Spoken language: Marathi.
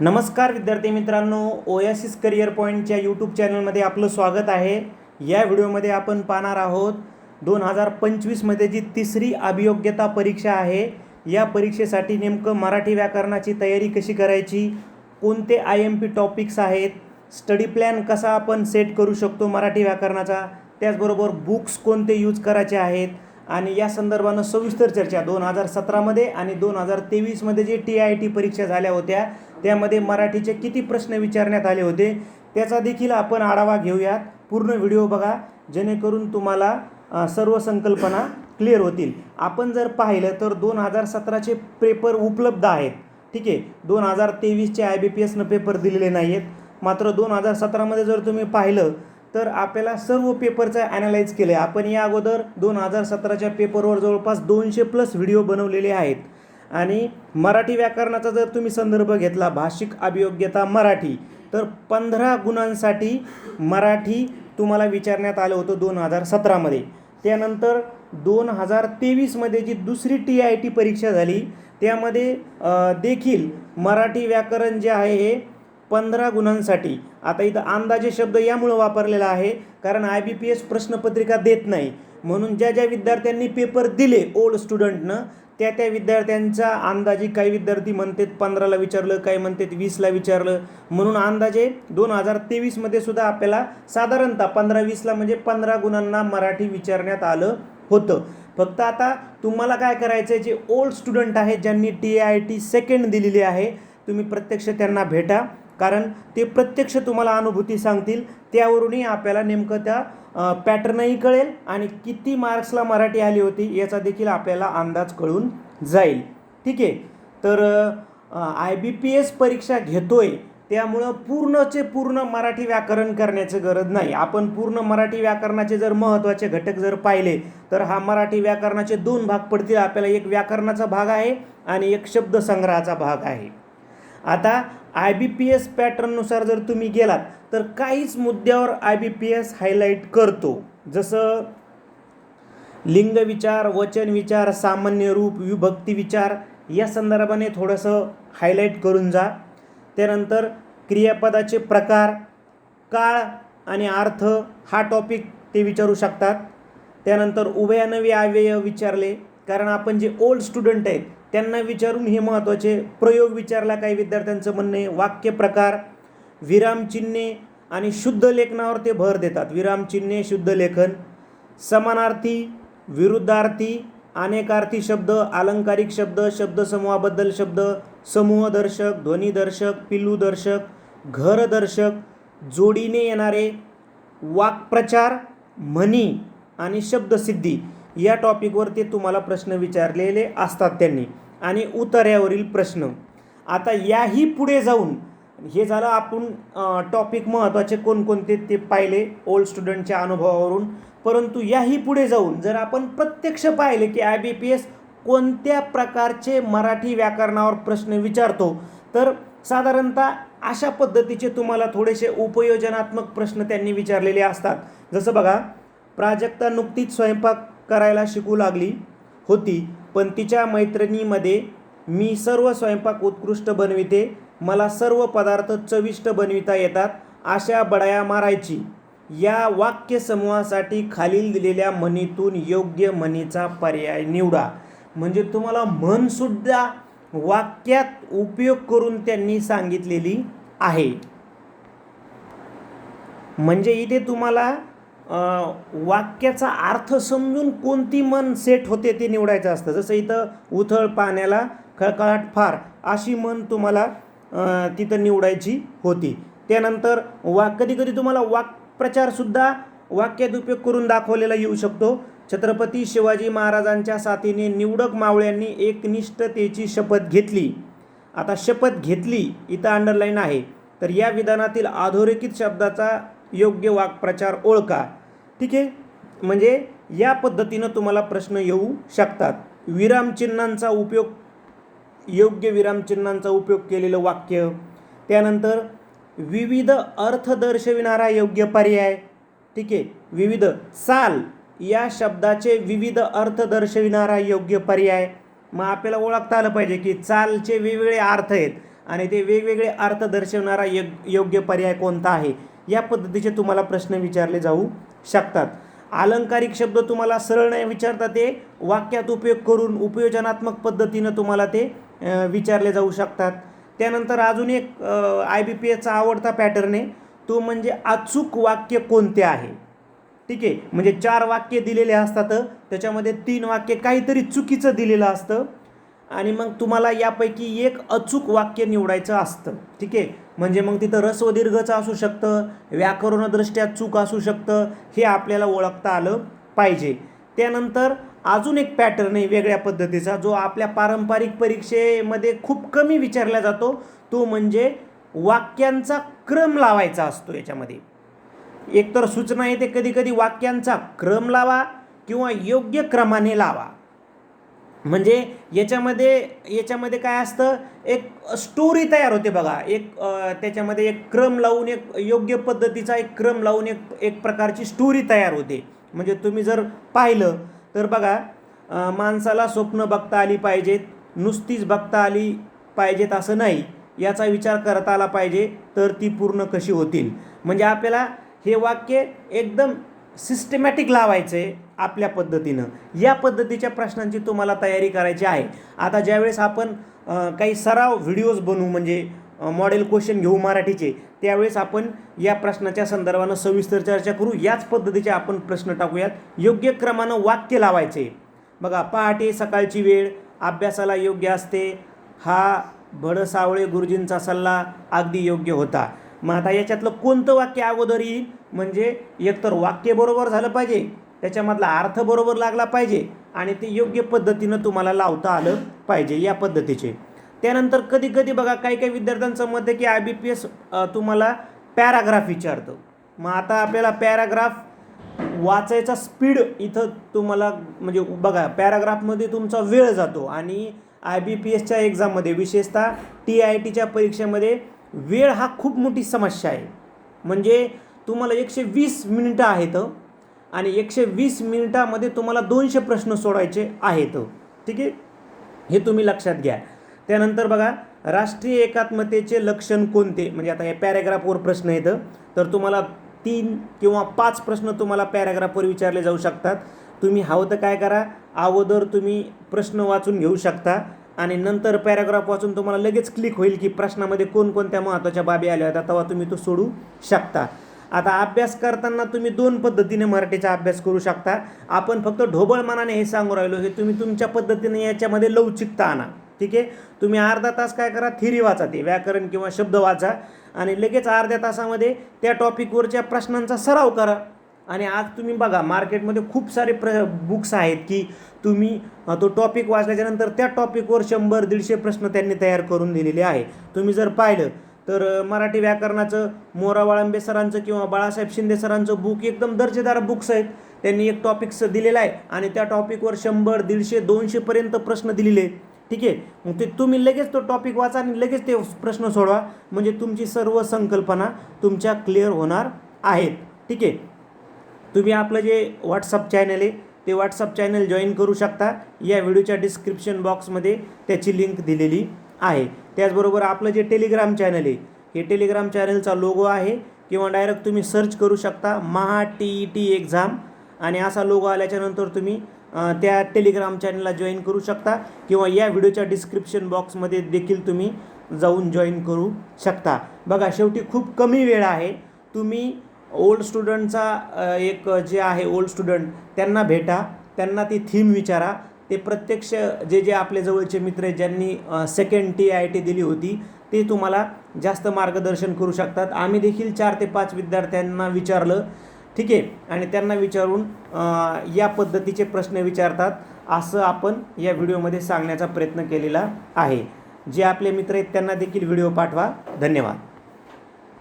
नमस्कार विद्यार्थी मित्रांनो ओयासिस करिअर पॉईंटच्या यूट्यूब चॅनलमध्ये आपलं स्वागत आहे. या व्हिडिओमध्ये आपण पाहणार आहोत दोन हजार पंचवीसमध्ये जी तिसरी अभियोग्यता परीक्षा आहे या परीक्षेसाठी नेमकं मराठी व्याकरणाची तयारी कशी करायची कोणते आय एम पी टॉपिक्स आहेत स्टडी प्लॅन कसा आपण सेट करू शकतो मराठी व्याकरणाचा त्याचबरोबर बुक्स कोणते यूज करायचे आहेत आणि या संदर्भानं सविस्तर चर्चा दोन हजार सतरामध्ये आणि दोन हजार तेवीसमध्ये जे टी आय टी परीक्षा झाल्या होत्या त्यामध्ये मराठीचे किती प्रश्न विचारण्यात आले होते त्याचा देखील आपण आढावा घेऊयात. पूर्ण व्हिडिओ बघा जेणेकरून तुम्हाला सर्व संकल्पना क्लिअर होतील. आपण जर पाहिलं तर दोन हजार सतराचे पेपर उपलब्ध आहेत. ठीक आहे दोन हजार तेवीसचे आय बी पी एसनं पेपर दिलेले नाही आहेत मात्र दोन हजार सतरामध्ये जर तुम्ही पाहिलं तर आपल्याला सर्व पेपरचं ॲनालाइज केलं आहे आपण या अगोदर दोन हजार सतराच्या पेपरवर जवळपास दोनशे प्लस व्हिडिओ बनवलेले आहेत. आणि मराठी व्याकरणाचा जर तुम्ही संदर्भ घेतला भाषिक अभियोग्यता मराठी तर पंधरा गुणांसाठी मराठी तुम्हाला विचारण्यात आलं होतं दोन हजार सतरामध्ये. त्यानंतर दोन हजार तेवीसमध्ये जी दुसरी टी आय टी परीक्षा झाली त्यामध्ये देखील मराठी व्याकरण जे आहे हे पंधरा गुणांसाठी. आता इथं अंदाजे शब्द यामुळं वापरलेला आहे कारण आय बी पी एस प्रश्नपत्रिका देत नाही. म्हणून ज्या ज्या विद्यार्थ्यांनी पेपर दिले ओल्ड स्टुडंटनं त्या त्या विद्यार्थ्यांचा अंदाजे काही विद्यार्थी म्हणतात पंधराला विचारलं काही म्हणतात वीसला विचारलं. म्हणून अंदाजे दोन हजार तेवीसमध्ये सुद्धा आपल्याला साधारणतः पंधरा वीसला म्हणजे पंधरा गुणांना मराठी विचारण्यात आलं होतं. फक्त आता तुम्हाला काय करायचं आहे जे ओल्ड स्टुडंट आहेत ज्यांनी टी आय टी सेकंड दिलेली आहे तुम्ही प्रत्यक्ष त्यांना भेटा. कारण ते प्रत्यक्ष तुम्हाला अनुभूती सांगतील त्यावरूनही आपल्याला नेमकं त्या पॅटर्नही कळेल आणि किती मार्क्सला मराठी आली होती याचा देखील आपल्याला अंदाज कळून जाईल. ठीक आहे? तर आय बी पी एस परीक्षा घेतोय त्यामुळं पूर्णचे पूर्ण मराठी व्याकरण करण्याची गरज नाही. आपण पूर्ण मराठी व्याकरणाचे जर महत्त्वाचे घटक जर पाहिले तर हा मराठी व्याकरणाचे दोन भाग पडतील. आपल्याला एक व्याकरणाचा भाग आहे आणि एक शब्दसंग्रहाचा भाग आहे. आता आय बी पी एस पॅटर्ननुसार जर तुम्ही गेलात तर काहीच मुद्द्यावर I B P S highlight करतो. जसं लिंग विचार वचन विचार सामान्य रूप विभक्ती विचार या संदर्भाने थोडंसं हायलाईट करून जा. त्यानंतर क्रियापदाचे प्रकार काळ आणि अर्थ हा टॉपिक ते विचारू शकतात. त्यानंतर उभयानवी अव्यय विचारले. कारण आपण जे ओल्ड स्टुडंट आहेत त्यांना विचारून हे महत्त्वाचे प्रयोग विचारला काही विद्यार्थ्यांचं म्हणणं आहे. वाक्य प्रकार विरामचिन्हे आणि शुद्ध लेखनावर ते भर देतात. विरामचिन्हे शुद्ध लेखन समानार्थी विरुद्धार्थी अनेकार्थी शब्द अलंकारिक शब्द शब्दसमूहाबद्दल शब्द समूहदर्शक ध्वनिदर्शक पिल्लूदर्शक घरदर्शक जोडीने येणारे वाक्प्रचार म्हणी आणि शब्दसिद्धी. या टॉपिकवर ते तुम्हाला प्रश्न विचारलेले असतात त्यांनी. आणि उतऱ्यावरील प्रश्न. आता याही पुढे जाऊन हे झालं आपण टॉपिक महत्त्वाचे कोणकोणते ते पाहिले ओल्ड स्टुडंटच्या अनुभवावरून. परंतु याही पुढे जाऊन जर आपण प्रत्यक्ष पाहिले की आय बी पी एस कोणत्या प्रकारचे मराठी व्याकरणावर प्रश्न विचारतो तर साधारणतः अशा पद्धतीचे तुम्हाला थोडेसे उपयोजनात्मक प्रश्न त्यांनी विचारलेले असतात. जसं बघा प्राजक्ता नुकतीच स्वयंपाक करायला शिकू लागली होती. पण तिच्या मैत्रिणीमध्ये मी सर्व स्वयंपाक उत्कृष्ट बनविते. मला सर्व पदार्थ चविष्ट बनविता येतात अशा बडाया मारायची. या वाक्यसमूहासाठी खालील दिलेल्या म्हणीतून योग्य म्हणीचा पर्याय निवडा. म्हणजे तुम्हाला म्हणसुद्धा वाक्यात उपयोग करून त्यांनी सांगितलेली आहे. म्हणजे इथे तुम्हाला वाक्याचा अर्थ समजून कोणती मन सेट होते ते निवडायचं असतं. जसं इथं उथळ पाण्याला खळखळाट फार अशी मन तुम्हाला तिथं निवडायची होती. त्यानंतर वा कधी कधी तुम्हाला वाक्प्रचारसुद्धा वाक्यात उपयोग करून दाखवलेला येऊ शकतो. छत्रपती शिवाजी महाराजांच्या साथीने निवडक मावळ्यांनी एकनिष्ठतेची शपथ घेतली. आता शपथ घेतली इथं अंडरलाईन आहे. तर या विधानातील अधोरेखित शब्दाचा योग्य वाक्प्रचार ओळखा. ठीक आहे? म्हणजे या पद्धतीनं तुम्हाला प्रश्न येऊ शकतात. विरामचिन्हांचा उपयोग योग्य विरामचिन्हांचा उपयोग केलेलं वाक्य. त्यानंतर विविध अर्थ दर्शविणारा योग्य पर्याय. ठीक आहे? विविध साल या शब्दाचे विविध अर्थ दर्शविणारा योग्य पर्याय. मग आपल्याला ओळखता आलं पाहिजे की चालचे वेगवेगळे अर्थ आहेत आणि ते वेगवेगळे अर्थ दर्शवणारा योग योग्य पर्याय कोणता आहे? या पद्धतीचे तुम्हाला प्रश्न विचारले जाऊ शकतात. अलंकारिक शब्द तुम्हाला सरळ नाही विचारता ते वाक्यात उपयोग करून उपयोजनात्मक पद्धतीनं तुम्हाला ते विचारले जाऊ शकतात. त्यानंतर अजून एक आय बी पी एचा आवडता पॅटर्न आहे. तो म्हणजे अचूक वाक्य कोणते आहे? ठीक आहे? म्हणजे चार वाक्य दिलेले असतात त्याच्यामध्ये तीन वाक्य काहीतरी चुकीचं दिलेलं असतं आणि मग तुम्हाला यापैकी एक अचूक वाक्य निवडायचं असतं. ठीक आहे? म्हणजे मग तिथं रस्व दीर्घचं असू शकतं व्याकरणदृष्ट्या चूक असू शकतं हे आपल्याला ओळखता आलं पाहिजे. त्यानंतर अजून एक पॅटर्न आहे वेगळ्या पद्धतीचा जो आपल्या पारंपरिक परीक्षेमध्ये खूप कमी विचारला जातो. तो म्हणजे वाक्यांचा क्रम लावायचा असतो याच्यामध्ये. एकतर सूचना येते कधी कधी वाक्यांचा क्रम लावा किंवा योग्य क्रमाने लावा. म्हणजे याच्यामध्ये याच्यामध्ये काय असतं? एक स्टोरी तयार होते बघा. एक त्याच्यामध्ये एक क्रम लावून एक योग्य पद्धतीचा एक क्रम लावून एक एक प्रकारची स्टोरी तयार होते. म्हणजे तुम्ही जर पाहिलं तर बघा माणसाला स्वप्न बघता आली पाहिजेत नुसतीच बघता आली पाहिजेत असं नाही. याचा विचार करता आला पाहिजे तर ती पूर्ण कशी होतील? म्हणजे आपल्याला हे वाक्य एकदम सिस्टमॅटिक लावायचं आहे आपल्या पद्धतीनं. या पद्धतीच्या प्रश्नांची तुम्हाला तयारी करायची आहे. आता ज्यावेळेस आपण काही सराव व्हिडिओज बनवू म्हणजे मॉडेल क्वेश्चन घेऊ मराठीचे त्यावेळेस आपण या प्रश्नाच्या संदर्भानं सविस्तर चर्चा करू. याच पद्धतीचे आपण प्रश्न टाकूयात. योग्य क्रमानं वाक्य लावायचे. बघा पहाटे सकाळची वेळ अभ्यासाला योग्य असते. हा भडसावळे गुरुजींचा सल्ला अगदी योग्य होता. मग आता याच्यातलं कोणतं वाक्य अगोदर येईल? म्हणजे एकतर वाक्य बरोबर झालं पाहिजे त्याच्यामधला अर्थ बरोबर लागला पाहिजे आणि ते योग्य पद्धतीनं तुम्हाला लावता आलं पाहिजे या पद्धतीचे. त्यानंतर कधी कधी बघा काही काही विद्यार्थ्यांचं मत आहे की आय बी पी एस तुम्हाला पॅराग्राफ विचारतं. मग आता आपल्याला पॅराग्राफ वाचायचा स्पीड इथं तुम्हाला म्हणजे बघा पॅराग्राफमध्ये तुमचा वेळ जातो आणि आय बी पी एसच्या एक्झाममध्ये विशेषतः टी आय टीच्या परीक्षेमध्ये वेळ हा खूप मोठी समस्या आहे. म्हणजे तुम्हाला एकशे वीस मिनिटं आहेत आणि एकशे वीस मिनिटामध्ये तुम्हाला दोनशे प्रश्न सोडायचे आहेत. ठीक आहे? हे तुम्ही लक्षात घ्या. त्यानंतर बघा राष्ट्रीय एकात्मतेचे लक्षण कोणते? म्हणजे आता हे पॅरेग्राफवर प्रश्न येतं तर तुम्हाला तीन किंवा पाच प्रश्न तुम्हाला पॅरेग्राफवर विचारले जाऊ शकतात. तुम्ही हवं तर काय करा? अगोदर तुम्ही प्रश्न वाचून घेऊ शकता आणि नंतर पॅराग्राफ वाचून तुम्हाला लगेच क्लिक होईल की प्रश्नामध्ये कोणकोणत्या महत्त्वाच्या बाबी आल्या होत्या तेव्हा तुम्ही तो सोडू शकता. आता अभ्यास करताना तुम्ही दोन पद्धतीने मराठीचा अभ्यास करू शकता. आपण फक्त ढोबळ मनाने हे सांगू राहिलो हे तुम्ही तुमच्या पद्धतीने याच्यामध्ये लवचिकता आणा. ठीक आहे? तुम्ही अर्धा तास काय करा थिरी वाचा ते व्याकरण किंवा शब्द वाचा. आणि लगेच अर्ध्या तासामध्ये त्या टॉपिकवरच्या प्रश्नांचा सराव करा. आणि आज तुम्ही बघा मार्केटमध्ये खूप सारे प्र बुक्स आहेत की तुम्ही तो टॉपिक वाचल्याच्यानंतर त्या टॉपिकवर शंभर दीडशे प्रश्न त्यांनी तयार करून दिलेले आहे. तुम्ही जर पाहिलं तर मराठी व्याकरणाचं मोरा वाळंबे सरांचं किंवा बाळासाहेब शिंदे सरांचं बुक एकदम दर्जेदार बुक्स आहेत. त्यांनी एक टॉपिक्स दिलेला आहे आणि त्या टॉपिकवर शंभर दीडशे दोनशेपर्यंत प्रश्न दिलेले आहेत. ठीक आहे? मग ते तुम्ही लगेच तो टॉपिक वाचा आणि लगेच ते प्रश्न सोडवा. म्हणजे तुमची सर्व संकल्पना तुमच्या क्लिअर होणार आहेत. ठीक आहे? तुम्ही आपलं जे व्हॉट्सअप चॅनल आहे ते व्हॉट्सअप चॅनल जॉईन करू शकता. या व्हिडिओच्या डिस्क्रिप्शन बॉक्समध्ये त्याची लिंक दिलेली. आहे. त्याचबरोबर आपलं जे टेलिग्राम चॅनल आहे हे टेलिग्राम चॅनलचा लोगो आहे किंवा डायरेक्ट तुम्ही सर्च करू शकता Maha T E T exam आणि असा लोगो आल्याच्यानंतर तुम्ही त्या टेलिग्राम चॅनलला जॉईन करू शकता किंवा या व्हिडिओच्या डिस्क्रिप्शन बॉक्समध्ये देखील तुम्ही जाऊन जॉईन करू शकता. बघा शेवटी खूप कमी वेळ आहे. तुम्ही ओल्ड स्टुडंटचा एक जे आहे ओल्ड स्टुडंट त्यांना भेटा त्यांना ती थीम विचारा. ते प्रत्यक्ष जे जे आपले जवळचे मित्र आहेत ज्यांनी सेकंड टी आय टी दिली होती ते तुम्हाला जास्त मार्गदर्शन करू शकतात. आम्ही देखील चार ते पाच विद्यार्थ्यांना विचारलं ठीक आहे? आणि त्यांना विचारून या पद्धतीचे प्रश्न विचारतात असं आपण या व्हिडिओमध्ये सांगण्याचा प्रयत्न केलेला आहे. जे आपले मित्र आहेत त्यांना देखील व्हिडिओ पाठवा. धन्यवाद.